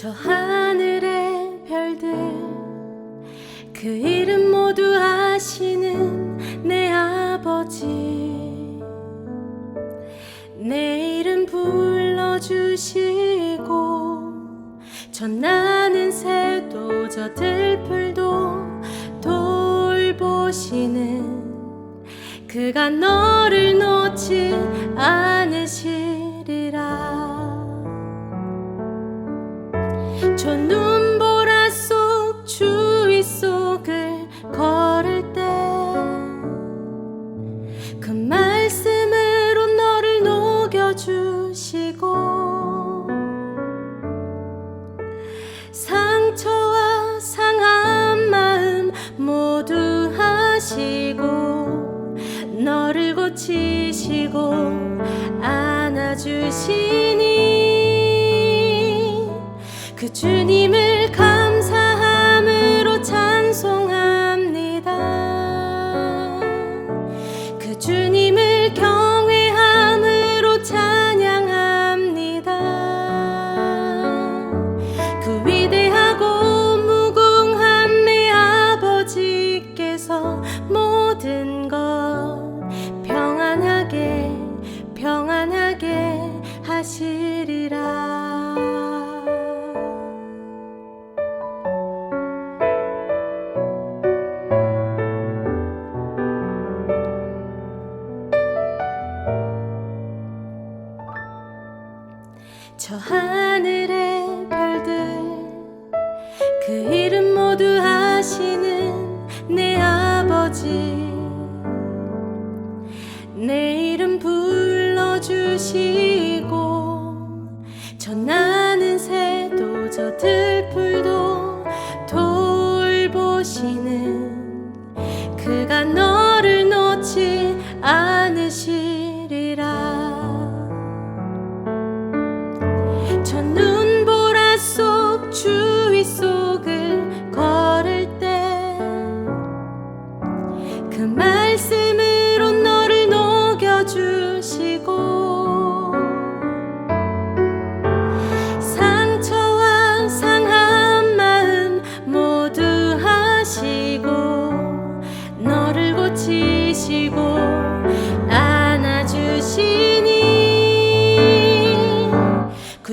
저 하늘의 별들 그 이름 모두 아시는 내 아버지. 내 이름 불러주시고 전 나는 새도 저 들풀도 돌보시는 그가 너를 놓지 주시고 상처와 상한 마음 모두 하시고 너를 고치시고 안아주시니 그 주님을 감사함으로 찬송합니다. 그 주님을 경 하시리라. 저 하늘의 별들 그 이름 모두 아시는 내 아버지 내 이름 불러주시고 저 나는 새도 저 들풀도 돌보시는 그가 너를 놓지 않으시리라. 저 눈보라 속 주위 속을 걸을 때 그 말씀으로 너를 녹여주시고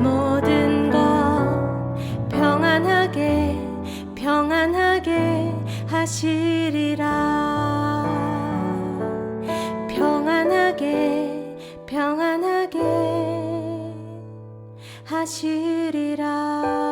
모든 것 평안하게 평안하게 하시리라. 평안하게 평안하게 하시리라